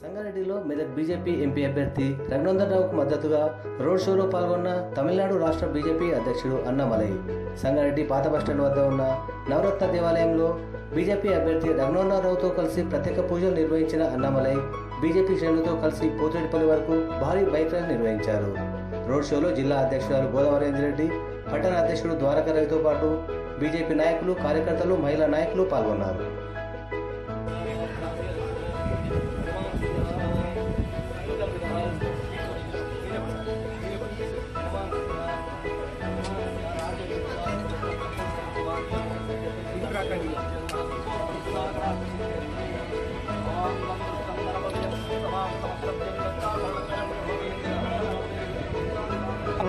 సంగారెడ్డిలో Medak BJP MP అభ్యర్థి రఘునందనరావుకు మద్దతుగా రోడ్ షోలో పాల్గొన్న తమిళనాడు రాష్ట్ర బీజేపీ అధ్యక్షుడు అన్నామలై సంగారెడ్డి పాత బస్టాండ్ వద్ద ఉన్న నవరత్న దేవాలయంలో బీజేపీ అభ్యర్థి రఘునందనరావుతో కలిసి ప్రత్యేక పూజలు నిర్వహించిన అన్నామలై బీజేపీ శ్రేణులతో కలిసి పోతిరెడ్డిపల్లి వరకు భారీ బైక్ ర్యాలీ నిర్వహించారు. రోడ్ షోలో జిల్లా అధ్యక్షురాలు గోదావరేంద్ర రెడ్డి పట్టణ అధ్యక్షుడు ద్వారకా రవితో పాటు బీజేపీ నాయకులు కార్యకర్తలు మహిళా నాయకులు పాల్గొన్నారు.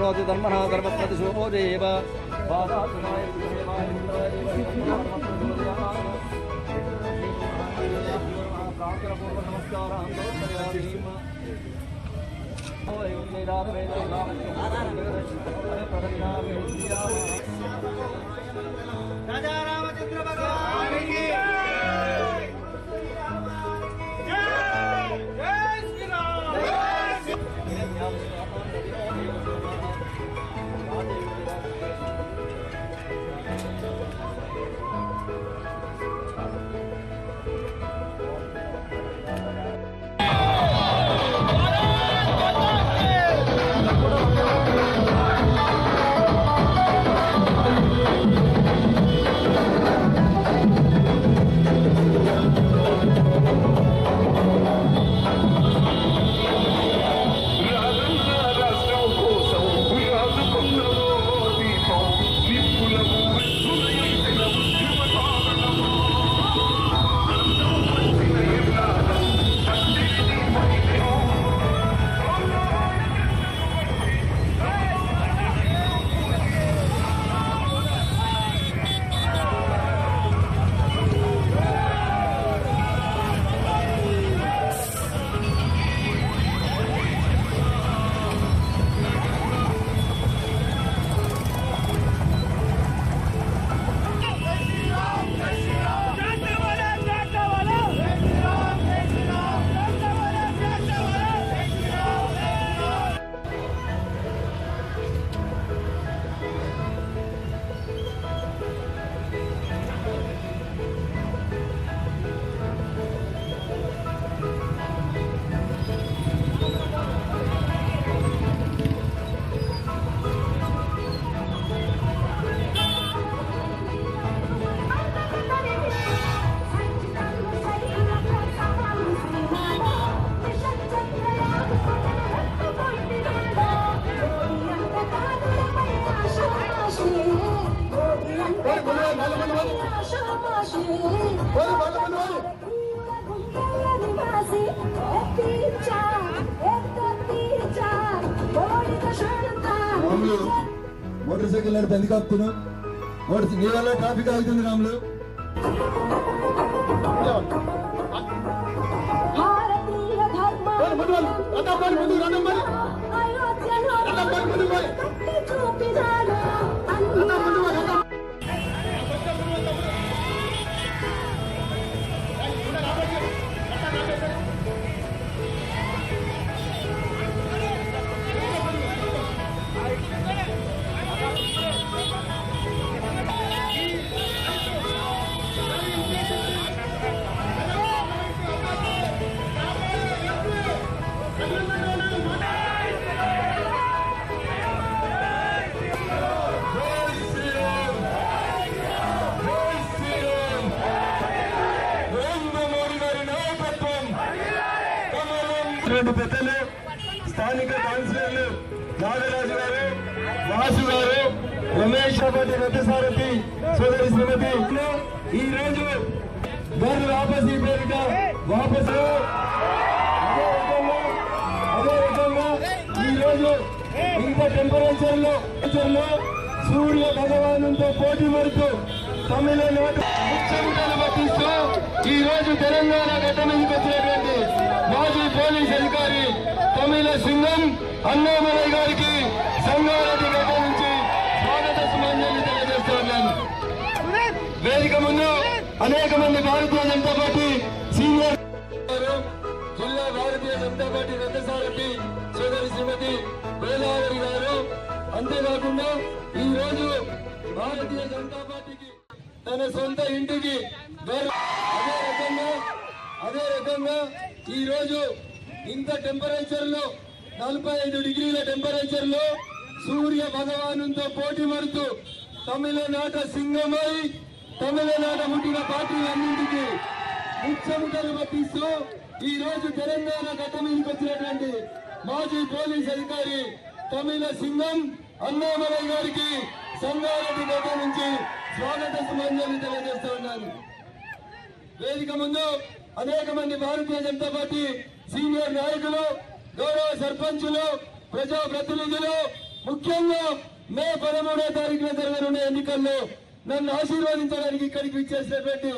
करोति धर्मः धर्मप्रतिशोभो देव। राजा रामचंद्र भगवान। రాములు మోటార్ సైకిల్ నడిపి ఎందుకు ఆపుతున్నావు మోటార్ నీ వల్ల ట్రాఫిక్ ఆగుతుంది రాములు భారతీయ స్థానిక కౌన్సిలర్లు నాగరాజు గారు వాసు గారు రమేష్ భట్టి రథసారథి సోదరి శ్రీమతి. ఈ రోజు గర్ వాపసి పేరిట వాపసు. ఈ రోజు ఇంత టెంపరేచర్లో సూర్య భగవానుతో పోటీ పడుతూ తమిళనాడు. ముఖ్యమంత్రులు పట్టిస్తూ ఈ రోజు తెలంగాణ గడ్డ మీదకి వచ్చినటువంటి మాజీ పోలీస్ అధికారి తమిళ సింగం అన్నామలై గారికి సంగారెడ్డి గడ్డ నుంచి స్వాగత సుమాన్యాన్ని తెలియజేస్తూ వేదిక ముందు అనేక మంది భారతీయ జనతా పార్టీ సీనియర్ గారు, జిల్లా భారతీయ జనతా పార్టీ రథసారథి సోదరి శ్రీమతి వేలావరి గారు. అంతేకాకుండా ఈ రోజు భారతీయ జనతా పార్టీకి తన సొంత ఇంటికి అదే రకంగా అదే రకంగా ఈ రోజు ఇంత టెంపరేచర్లో నలభై ఐదు డిగ్రీల టెంపరేచర్లో సూర్య భగవానుతో పోటీ పడుతూ తమిళనాట సింగమై తమిళనాట పుట్టిన పార్టీలన్నింటికి ముఖ్యముఖలు పట్టిస్తూ ఈ రోజు తెలంగాణ గడ్డ మీదకి వచ్చినటువంటి మాజీ పోలీస్ అధికారి తమిళ సింగం అన్నామలై గారికి సంగారెడ్డి గడ్డ నుంచి స్వాగత సుమంజలి తెలియజేస్తూ ఉన్నాను. వేదిక ముందు అనేక మంది భారతీయ జనతా పార్టీ సీనియర్ నాయకులు గౌరవ సర్పంచులు ప్రజా ప్రతినిధులు ముఖ్యంగా మే పదమూడో తారీఖున జరగనున్న ఎన్నికల్లో నన్ను ఆశీర్వదించడానికి ఇక్కడికి ఇచ్చేసినటువంటి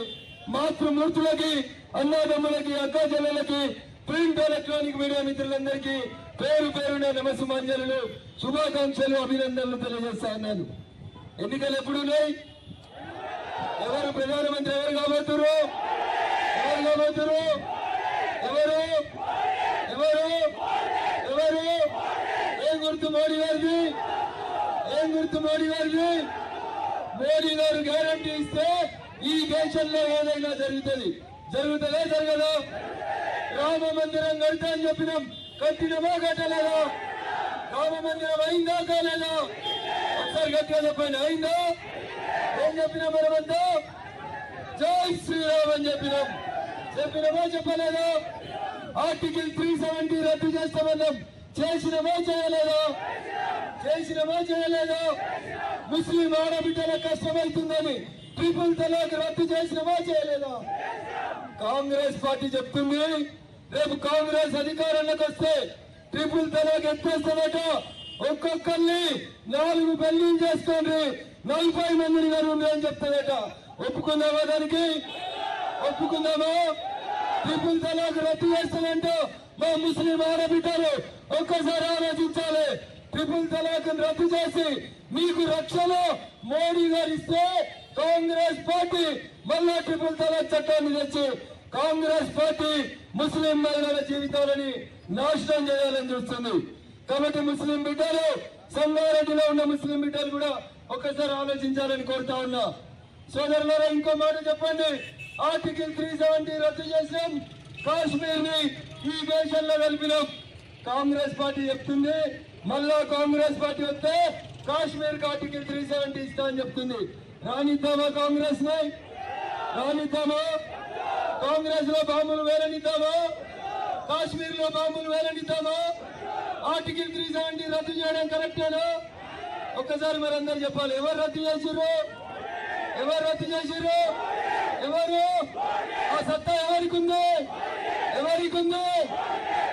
మాతృమూర్తులకి అన్నదమ్ములకి అక్కా చెల్లెలకి ప్రింట్ ఎలక్ట్రానిక్ మీడియా మిత్రులందరికీ పేరు పేరున నమస్సుమాంజలు శుభాకాంక్షలు అభినందనలు తెలియజేస్తా ఉన్నాను. ఎన్నికలు ఎప్పుడున్నాయి? ఎవరు ప్రధానమంత్రి ఎవరు కాబోతున్నారు? ఎవరు కాబోతున్నారు? ఎవరు? ఎవరు? ఎవరు? ఏం గుర్తు మోడీ గారిది? ఏం గుర్తు మోడీ గారిది? మోడీ గారు గ్యారంటీ ఇస్తే ఈ దేశంలో ఏదైనా జరుగుతుంది. జరుగుతుందా జరగదా? రామ మందిరం కడతా అని చెప్పినాం. కట్టినమా కట్టలేదా? రామ మందిరం అయిందా కాలేదా? ఒకసారి గట్టిగా చెప్పండి. అయిందా? ఏం చెప్పినా మనమంతా జై శ్రీరామ్ అని చెప్పినాం. చెప్పినమో చెప్పలేదా. ఆర్టికల్ త్రీ సెవెంటీ రద్దు చేస్తామన్నాం. చేసినమో చేయలేదా. చేసినమో చేయలేదా. ముస్లిం ఆడబిడ్డల కష్టమవుతుందని ట్రిపుల్ తలాక్ రద్దు చేసినమో చేయలేదు. కాంగ్రెస్ పార్టీ చెప్తుంది. రేపు కాంగ్రెస్ అధికారంలోకి వస్తే ట్రిపుల్ తలాక్ ఎత్తేస్తామట ఒక్కొక్కరిని నాలుగు పెళ్ళిళ్ళు చేసుకోండి నలభై మందిని గారు అని చెప్తాడట ఒప్పుకున్నావా దానికి? ఒప్పుకుందామా? ట్రిపుల్ తలాక్ రద్దు చేస్తానంట మా ముస్లిం ఆడబిడ్డలు ఒక్కసారి ఆలోచించాలి. ట్రిపుల్ తలాక్ రద్దు చేసి మీకు రక్షణ మోడీ గారు ఇస్తే కాంగ్రెస్ పార్టీ మళ్ళా ట్రిపుల్ తలాక్ చట్టాన్ని తెచ్చి కాంగ్రెస్ పార్టీ ముస్లిం మహిళల జీవితాలని నాశనం చేయాలని చూస్తుంది. కాబట్టి ముస్లిం బిడ్డలు సంగారెడ్డిలో ఉన్న ముస్లిం బిడ్డలు కూడా ఒక్కసారి ఆలోచించాలని కోరుతా ఉన్నా. సోదరులారా ఇంకో మాట చెప్పండి. ఆర్టికల్ త్రీ సెవెంటీ రద్దు చేసాం కాశ్మీర్ని ఈ దేశంలో కలిపినాం. కాంగ్రెస్ పార్టీ చెప్తుంది మళ్ళా కాంగ్రెస్ పార్టీ వస్తే కాశ్మీర్కి ఆర్టికల్ త్రీ సెవెంటీ ఇస్తా అని చెప్తుంది. రానిద్దామా కాంగ్రెస్ని రానిద్దామా? కాంగ్రెస్లో బాంబులు వేలనిద్దామా? కాశ్మీర్లో బాంబులు వేలనిద్దామా? ఆర్టికల్ త్రీ సెవెంటీ రద్దు చేయడం కరెక్టేనా? ఒక్కసారి మరి అందరు చెప్పాలి ఎవరు రద్దు చేసిర్రు? ఎవరు రద్దు చేసిర్రు? ఎవరు? ఆ సత్తా ఎవరికి ఉంది ఎవరికి ఉంది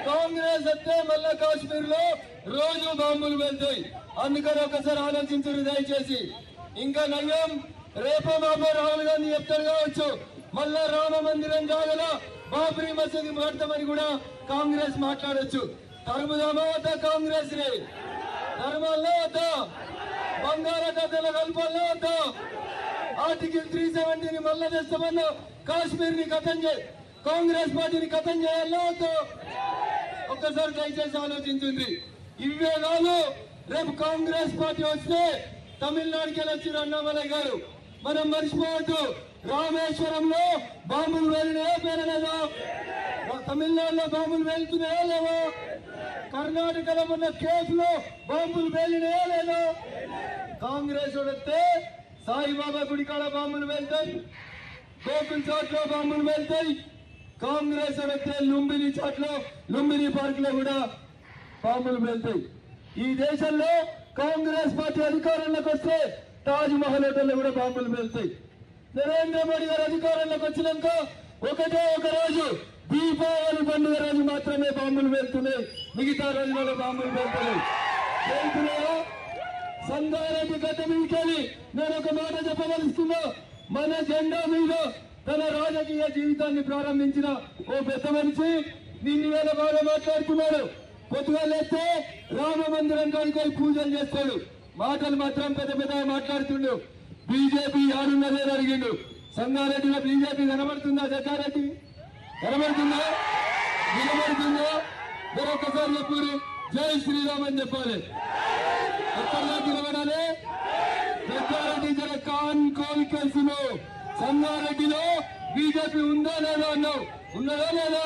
కాంగ్రెస్ సత్తే మళ్ళా కాశ్మీర్లో రోజు బాంబులు వెళ్తాయి అందుకని ఒకసారి ఆలోచించరు దయచేసి. ఇంకా నయం రేపో మాపో రాహుల్ గాంధీ చెప్తారు కావచ్చు. మళ్ళా రామ మందిరం జాగల బాబ్రీ మసీదు మాడతామని కూడా కాంగ్రెస్ మాట్లాడచ్చు. తరుముదామా వద్దా కాంగ్రెస్ని ధర్మాల్లో వద్దా. బంగాళాఖాతంలో కలపాల్లో వద్దా. ఆర్టికల్ త్రీ సెవెంటీని మళ్ళా తెస్తామన్నా కాశ్మీర్ని కథం చే కాంగ్రెస్ పార్టీని కథం చేయాలో ఒక్కసారి దయచేసి ఆలోచించింది ఇవే కాదు రేపు కాంగ్రెస్ పార్టీ వస్తే తమిళనాడుకి వెళ్ళి వచ్చిన అన్నామలై గారు. మనం మర్చిపోవద్దు రామేశ్వరంలో బాంబులు వెళ్ళినాయా పేరలేదా? తమిళనాడులో బాంబులు వెళ్తున్నాయా లేవా కర్ణాటకలో ఉన్న కేసులో బాంబులు పేలినాయా లేదా? కాంగ్రెస్ వస్తే సాయిబాబా గుడి కాడ బాంబులు వెళ్తాయి. గోకుల్ చోట్లో బాంబులు వెళ్తాయి. కాంగ్రెస్ వస్తే లుంబిని చాట్లో లుంబిని పార్క్లో కూడా బాంబులు వెళ్తాయి. ఈ దేశంలో కాంగ్రెస్ పార్టీ అధికారంలోకి వస్తే తాజ్ మహల్ హోటల్లో కూడా బాంబులు వెళ్తాయి. నరేంద్ర మోడీ గారు అధికారంలోకి వచ్చినాక ఒకటే ఒక రోజు దీపావళి పండుగ రోజు మాత్రమే బాంబులు వెళ్తున్నాయి. మిగతా రోజులలో బాంబులు వెళ్తున్నాయి. సంగారెడ్డి గడ్డ మీదకెళ్ళి నేను ఒక మాట చెప్పవలసిందో మన జెండా మీద తన రాజకీయ జీవితాన్ని ప్రారంభించిన ఓ పెద్ద మనిషి నిన్ను వేల బాగా మాట్లాడుతున్నాడు. పొద్దుగా లేస్తే రామ మందిరం కాడికి పూజలు చేస్తాడు. మాటలు మాత్రం పెద్ద పెద్ద మాట్లాడుతుండు. బీజేపీ ఆడున్నదే అడిగిండు. సంగారెడ్డిలో బీజేపీ కనబడుతుందా జగ్గారెడ్డి? కనబడుతుందా? నిలబడుతుందా మరొకసారి చెప్పు జై శ్రీరామ్ అని చెప్పాలి. ఎక్కడ తెలంగాణనే వినబడాలి పెద్దారెడ్డి కాన్ కాన్ కోవికల్సిలో సంగారెడ్డిలో బీజేపీ ఉందా లేదా అన్నావు? ఉన్నదా లేదా?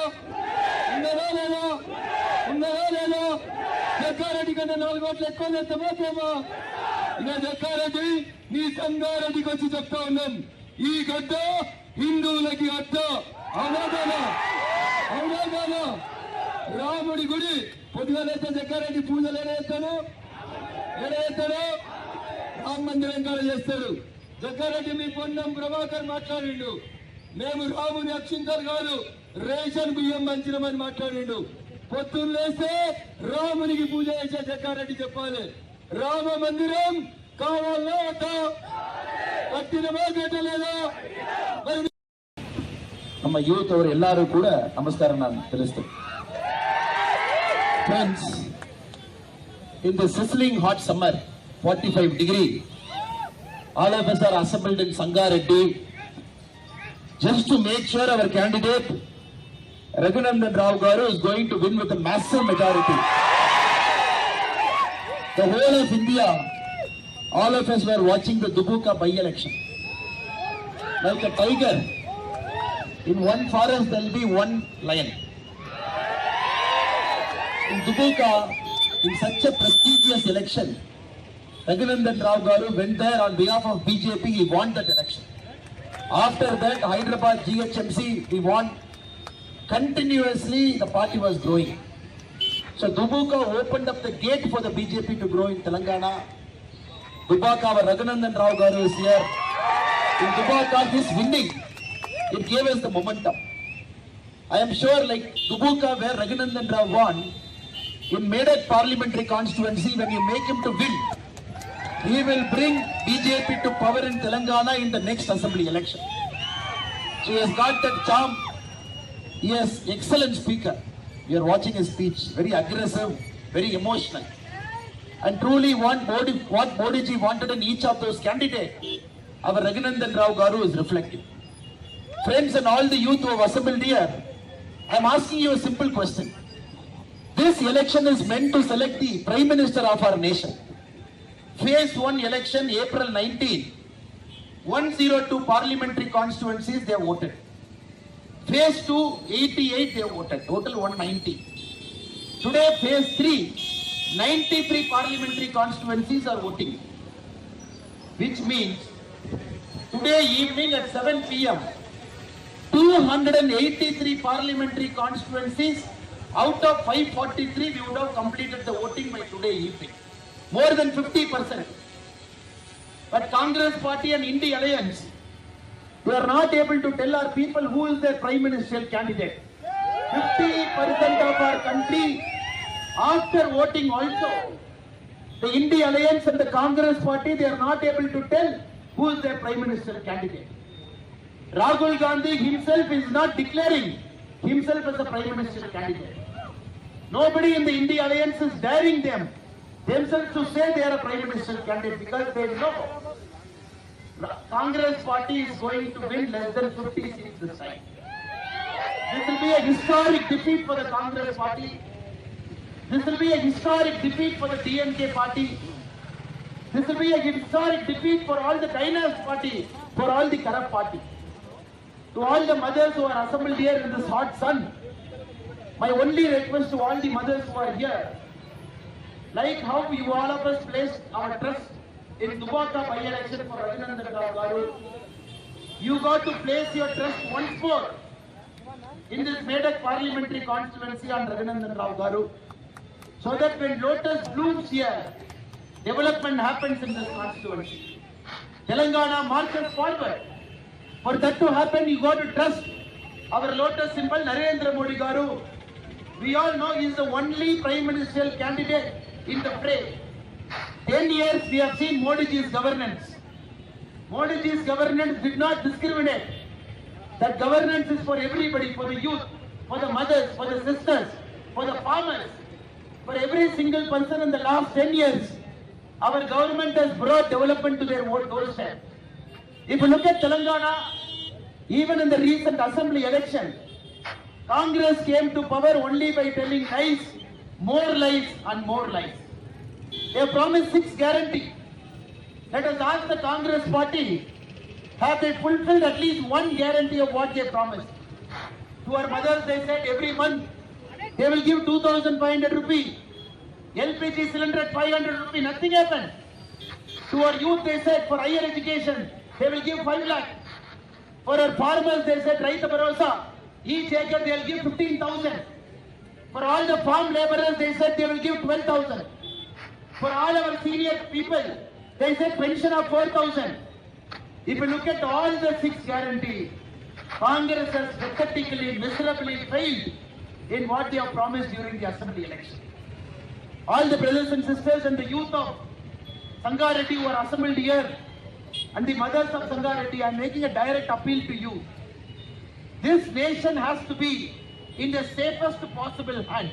ఉన్నదా లేదా? ఉన్నదా లేదా? జగ్గారెడ్డి కంటే నాలుగు ఓట్లు ఎక్కువ తెస్తామోకేమో ఇలా జగ్గారెడ్డి నీ సంగారెడ్డికి వచ్చి చెప్తా ఉన్నాం. ఈ గడ్డ హిందువులకి అడ్డ. అవునా అవునా రాముడి గుడి పొద్దుగాలైతే జగ్గారెడ్డి పూజలు ఎలా చేస్తాడు ఎలా చేస్తాడు రామ మందిరం కాడ చేస్తాడు జగ్గారెడ్డి మీ పొన్నం ప్రభాకర్ మాట్లాడిండు మేము రాముని అక్షింతలు కాదు రేషన్ బియ్యం మంచినమని మాట్లాడిండు పొద్దున్న లేస్తే రామునికి పూజ చేసే జగ్గారెడ్డి చెప్పాలి రామ మందిరం కావాలా వద్దా కట్టినమా కట్టలేదా మరి ನಮ್ಮ ಯೂತ್ ಅವರು ಎಲ್ಲರೂ ಕೂಡ ನಮಸ್ಕಾರ ನಾನು ತಿಳಿಸ್ತೇನೆ friends in the sizzling hot summer 45 degree all of us are assembled in sangareddy. Just to make sure our candidate raghunandan rao garu is going to win with a massive majority. The whole of india all of us were watching the dubuka by election. Like a tiger in one forest there will be one lion. In Dubuka, in such a prestigious election, Raghunandan Rao Garu went there on behalf of BJP, he won that election. After that, Hyderabad GHMC, we won continuously, the party was growing. So Dubuka opened up the gate for the BJP to grow in Telangana. Dubaka, our Raghunandan Rao Garu is here. In Dubaka, his winning, it gave us the momentum. I am sure like Dubuka where Raghunandan Rao won, in Medak parliamentary constituency, when you make him to win, he will bring BJP to power in Telangana in the next assembly election. So he has got that charm. He is excellent speaker. We are watching his speech, very aggressive, very emotional. And truly what Modi, what Modi ji wanted in each of those candidates, our Raghunandan Rao Garu is reflecting. Friends and all the youth who have assembled here, I am asking you a simple question. This election is meant to select the Prime Minister of our nation. Phase 1 election, April 19. 102 parliamentary constituencies they voted. Phase 2, 88 they voted. Total 190. Today, phase 3, 93 parliamentary constituencies are voting. Which means today evening at 7 pm, 283 parliamentary constituencies out of 543 we would have completed the voting by today evening. More than 50%. But Congress party and India alliance, we are not able to tell our people who is their prime ministerial candidate. 50% of our country, after voting also, the India alliance and the Congress party, they are not able to tell who is their prime ministerial candidate. Rahul Gandhi himself is not declaring himself as a prime minister candidate. Nobody in the India alliance is daring them themselves to say they are a prime minister candidate because they know Congress party is going to win less than 50 seats this time. This will be a historic defeat for the Congress party. This will be a historic defeat for the DMK party. This will be a historic defeat for all the diners party, for all the corrupt party. To all the mothers who are assembled here in this hot sun, my only request to all the mothers who are here, like how you all of us placed our trust in Dubaka by-election for Raghunandan Garu, you got to place your trust once more in this Medak parliamentary constituency on Raghunandan Rao Garu, so that when lotus blooms here, development happens in this constituency. Telangana marches forward. For that to happen, you got to trust our lotus symbol, Narendra Modi Garu. We all know he is the only prime ministerial candidate in the fray. Ten years we have seen Modi ji's governance. Modi ji's governance did not discriminate. That governance is for everybody, for the youth, for the mothers, for the sisters, for the farmers, for every single person in the last 10 years. Our government has brought development to their doorstep. If you look at Telangana, even in the recent assembly election, Congress came to power only by telling lies, more lies and more lies. They promised six guarantee. Let us ask the Congress party, have they fulfilled at least one guarantee of what they promised? To our mothers, they said every month they will give 2,500 rupee. LPG cylinder at 500 rupee, nothing happened. To our youth, they said for higher education, they will give 5 lakh. For our farmers, they said Raita Bharosa, each acre they will give 15,000. For all the farm laborers, they said they will give 12,000. For all our senior people, they said pension of 4,000. If you look at all the six guarantees, Congress has pathetically, miserably failed in what they have promised during the assembly election. All the brothers and sisters and the youth of Sangareddy who are assembled here and the mothers of Sangareddy, I am making a direct appeal to you. This nation has to be in the safest possible hand.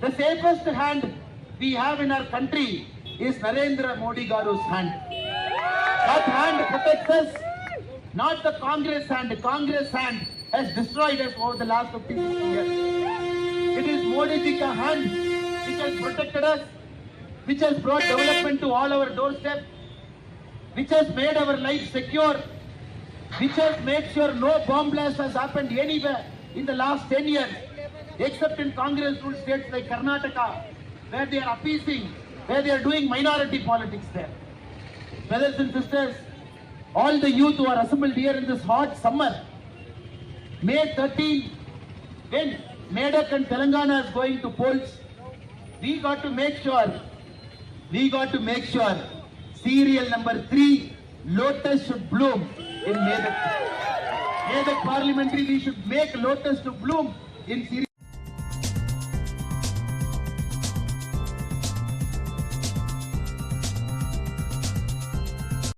The safest hand we have in our country is Narendra Modi Garu's hand. That hand protects us, not the Congress hand. The Congress hand has destroyed us over the last 50 years. It is Modi ji ka hand which has protected us, which has brought development to all our doorstep, which has made our life secure, which has made sure no bomb blast has happened anywhere in the last 10 years, except in Congress ruled states like Karnataka, where they are appeasing, where they are doing minority politics there. Brothers and sisters, all the youth who are assembled here in this hot summer, May 13, when Medak and Telangana is going to polls, we got to make sure, we got to make sure serial number three, lotus should bloom in Medak. Medak parliamentary, we should make lotus to bloom in serial